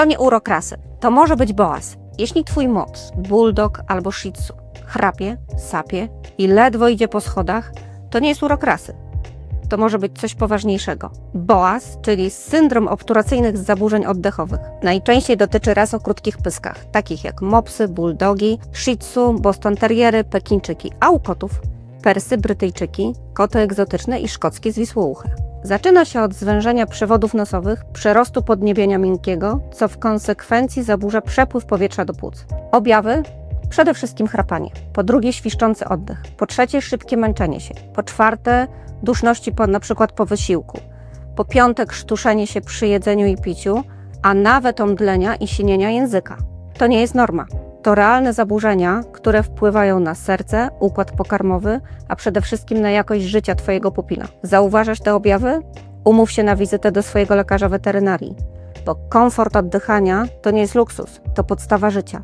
To nie urokrasy, to może być boas. Jeśli twój mops, bulldog albo shih tzu chrapie, sapie i ledwo idzie po schodach, to nie jest urokrasy. To może być coś poważniejszego. BOAS, czyli syndrom obturacyjnych zaburzeń oddechowych. Najczęściej dotyczy ras o krótkich pyskach, takich jak mopsy, bulldogi, shih tzu, boston terriery, pekinczyki, a u kotów persy, brytyjczyki, koty egzotyczne i szkockie zwisłouche. Zaczyna się od zwężenia przewodów nosowych, przerostu podniebienia miękkiego, co w konsekwencji zaburza przepływ powietrza do płuc. Objawy? Przede wszystkim chrapanie, po drugie świszczący oddech, po trzecie szybkie męczenie się, po czwarte duszności po, na przykład po wysiłku, po piąte krztuszenie się przy jedzeniu i piciu, a nawet omdlenia i sinienia języka. To nie jest norma. To realne zaburzenia, które wpływają na serce, układ pokarmowy, a przede wszystkim na jakość życia Twojego pupila. Zauważasz te objawy? Umów się na wizytę do swojego lekarza weterynarii, bo komfort oddychania to nie jest luksus, to podstawa życia.